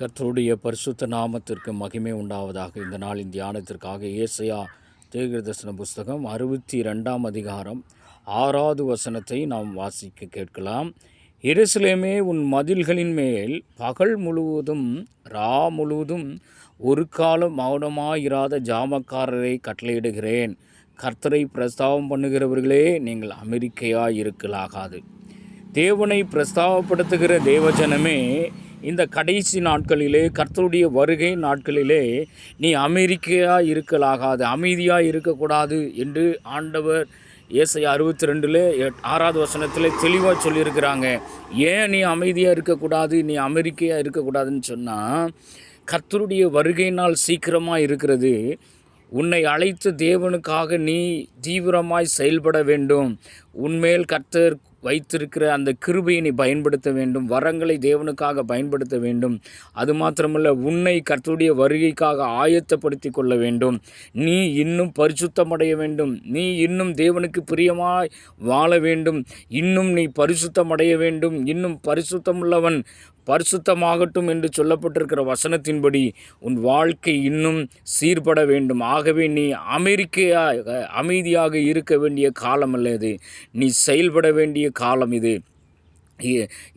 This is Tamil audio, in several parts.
கர்த்தருடைய பரிசுத்த நாமத்திற்கு மகிமை உண்டாவதாக இந்த நாளின் தியானத்திற்காக ஏசையா தீர்க்கதரிசன புஸ்தகம் அறுபத்தி ரெண்டாம் அதிகாரம் ஆறாவது வசனத்தை நாம் வாசிக்க கேட்கலாம். எருசலேமே உன் மதில்களின் மேல் பகல் முழுவதும் ரா முழுவதும் ஒரு காலம் மௌனமாயிராத ஜாமக்காரரை கட்டளையிடுகிறேன். கர்த்தரை பிரஸ்தாபம் பண்ணுகிறவர்களே நீங்கள் அமெரிக்கையாக இருக்கலாகாது தேவனை பிரஸ்தாபப்படுத்துகிற தேவஜனமே இந்த கடைசி நாட்களிலே கர்த்தருடைய வருகை நாட்களிலே நீ அமெரிக்கையாக இருக்கலாகாது அமைதியாக இருக்கக்கூடாது என்று ஆண்டவர் ஏசை அறுபத்தி ரெண்டில் ஆறாவது வசனத்தில் தெளிவாக சொல்லியிருக்கிறாங்க. ஏன் நீ அமைதியாக இருக்கக்கூடாது நீ அமெரிக்கையாக இருக்கக்கூடாதுன்னு சொன்னால் கர்த்தருடைய வருகை நாள் சீக்கிரமாக இருக்கிறது. உன்னை அழைத்த தேவனுக்காக நீ தீவிரமாய் செயல்பட வேண்டும். உன்மேல் கர்த்தர் வைத்திருக்கிற அந்த கிருபையை நீ பயன்படுத்த வேண்டும். வரங்களை தேவனுக்காக பயன்படுத்த வேண்டும். அது மாத்திரமல்ல உன்னை கர்த்தருடைய வருகைக்காக ஆயத்தப்படுத்தி கொள்ள வேண்டும். நீ இன்னும் பரிசுத்தமடைய வேண்டும். நீ இன்னும் தேவனுக்கு பிரியமாய் வாழ வேண்டும். இன்னும் நீ பரிசுத்தமடைய வேண்டும். இன்னும் பரிசுத்தமுள்ளவன் பரிசுத்தமாகட்டும் என்று சொல்லப்பட்டிருக்கிற வசனத்தின்படி உன் வாழ்க்கை இன்னும் சீர்பட வேண்டும். ஆகவே நீ அமெரிக்கையாக அமைதியாக இருக்க வேண்டிய காலம் அல்லது நீ செயல்பட வேண்டிய காலம் இது.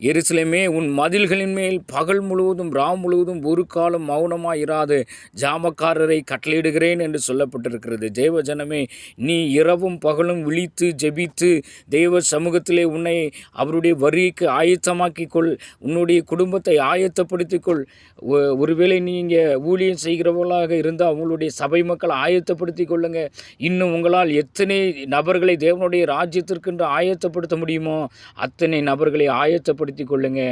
எருசலேமே உன் மதில்களின் மேல் பகல் முழுவதும் ராம் முழுவதும் ஒரு காலம் மௌனமாக இராது ஜாமக்காரரை கட்டளையிடுகிறேன் என்று சொல்லப்பட்டிருக்கிறது. தேவஜனமே நீ இரவும் பகலும் விழித்து ஜெபித்து தெய்வ சமூகத்திலே உன்னை அவருடைய வரிக்கு ஆயத்தமாக்கிக் கொள் உன்னுடைய குடும்பத்தை ஆயத்தப்படுத்திக் கொள் ஒருவேளை நீங்கள் ஊழியம் செய்கிறவர்களாக இருந்தால் உங்களுடைய சபை மக்கள் ஆயத்தப்படுத்திக் கொள்ளுங்க. இன்னும் உங்களால் எத்தனை நபர்களை தேவனுடைய ராஜ்யத்திற்கென்று ஆயத்தப்படுத்த முடியுமோ அத்தனை நபர்களை ஆயத்தப்படுத்தி கொள்ளுங்க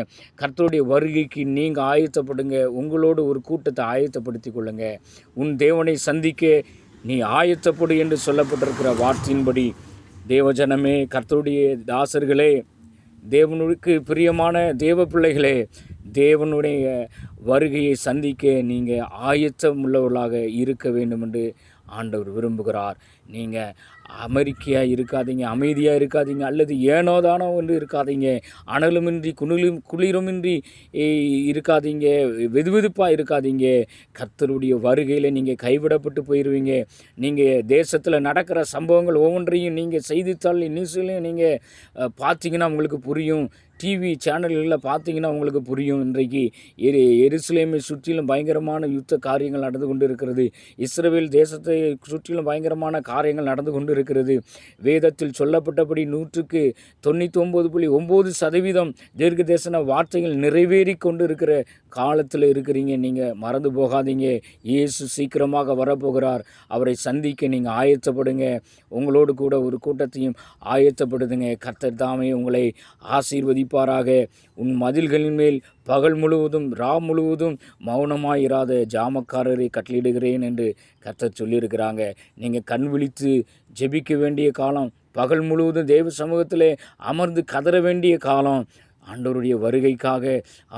கர்த்தருடைய வருகைக்கு நீங்கள் ஆயத்தப்படுங்க. உங்களோடு ஒரு கூட்டத்தை ஆயத்தப்படுத்தி கொள்ளுங்க உன் தேவனை சந்திக்க நீ ஆயத்தப்படு என்று சொல்லப்பட்டிருக்கிற வார்த்தையின்படி தேவஜனமே கர்த்தருடைய தாசர்களே தேவனுக்கு பிரியமான தேவ பிள்ளைகளே தேவனுடைய வருகையை சந்திக்க நீங்கள் ஆயத்தம் உள்ளவர்களாக இருக்க வேண்டும் என்று ஆண்டவர் விரும்புகிறார். நீங்கள் அமெரிக்கையாக இருக்காதீங்க அமைதியாக இருக்காதீங்க அல்லது ஏனோதானோ என்று இருக்காதீங்க அனலுமின்றி குளிரும் குளிருமின்றி இருக்காதீங்க வெதுவெதுப்பாக இருக்காதீங்க. கர்த்தருடைய வருகையில் நீங்கள் கைவிடப்பட்டு போயிடுவீங்க நீங்கள் தேசத்தில் நடக்கிற சம்பவங்கள் ஒவ்வொன்றையும் நீங்கள் செய்தித்தாள் நியூஸ்லையும் நீங்கள் பார்த்தீங்கன்னா உங்களுக்கு புரியும். டிவி சேனல்களில் பார்த்தீங்கன்னா உங்களுக்கு புரியும் இன்றைக்கு. எரு எருசலேமை சுற்றிலும் பயங்கரமான யுத்த காரியங்கள் நடந்து கொண்டு இருக்கிறது இஸ்ரேல் தேசத்தை சுற்றிலும் பயங்கரமான காரியங்கள் நடந்து கொண்டு இருக்கிறது வேதத்தில் சொல்லப்பட்டபடி நூற்றுக்கு தொண்ணூற்றி ஒம்பது புள்ளி ஒம்பது சதவீதம் தீர்க்க தேசன வார்த்தைகள் நிறைவேறி கொண்டு இருக்கிற காலத்தில் இருக்கிறீங்க. நீங்கள் மறந்து போகாதீங்க. இயேசு சீக்கிரமாக வரப்போகிறார். அவரை சந்திக்க நீங்கள் ஆயத்தப்படுங்க. உங்களோடு கூட ஒரு கூட்டத்தையும் ஆயத்தப்படுதுங்க கர்த்தர் தாமே உங்களை ஆசீர்வதிப்பாராக. உன் மதில்களின் மேல் பகல் முழுவதும் ரா முழுவதும் மௌனமாயிராத ஜாமக்காரரை கட்டளிடுகிறேன் என்று கத்த சொல்லியிருக்கிறாங்க. நீங்கள் கண் விழித்து ஜெபிக்க வேண்டிய காலம். பகல் முழுவதும் தெய்வ சமூகத்தில் அமர்ந்து கதற வேண்டிய காலம். ஆண்டவருடைய வருகைக்காக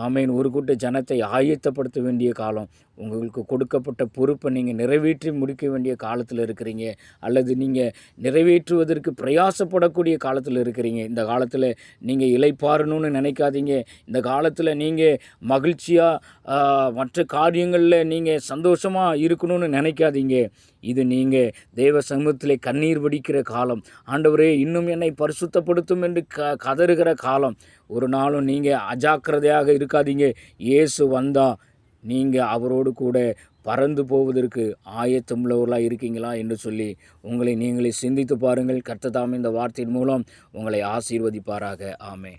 ஆமேன் ஒரு கூட்ட ஜனத்தை ஆயத்தப்படுத்த வேண்டிய காலம். உங்களுக்கு கொடுக்கப்பட்ட பொறுப்பை நீங்கள் நிறைவேற்றி முடிக்க வேண்டிய காலத்தில் இருக்கிறீங்க அல்லது நீங்கள் நிறைவேற்றுவதற்கு பிரயாசப்படக்கூடிய காலத்தில் இருக்கிறீங்க. இந்த காலத்தில் நீங்கள் இலைப்பாறணும்னு நினைக்காதீங்க. இந்த காலத்தில் நீங்கள் மகிழ்ச்சியாக மற்ற காரியங்களில் நீங்கள் சந்தோஷமாக இருக்கணும்னு நினைக்காதீங்க. இது நீங்கள் தேவ சமூகத்தில் கண்ணீர் வடிக்கிற காலம். ஆண்டவரே இன்னும் என்னை பரிசுத்தப்படுத்தும் என்று க கதறுகிற காலம். ஒரு நாளும் நீங்கள் அஜாக்கிரதையாக இருக்காதீங்க. இயேசு வந்தால் நீங்கள் அவரோடு கூட பறந்து போவதற்கு ஆயத்தமுள்ளவர்களாக இருக்கீங்களா என்று சொல்லி உங்களை நீங்களே சிந்தித்து பாருங்கள். கர்த்ததாம் இந்த வார்த்தையின் மூலம் உங்களை ஆசீர்வதிப்பாராக. ஆமே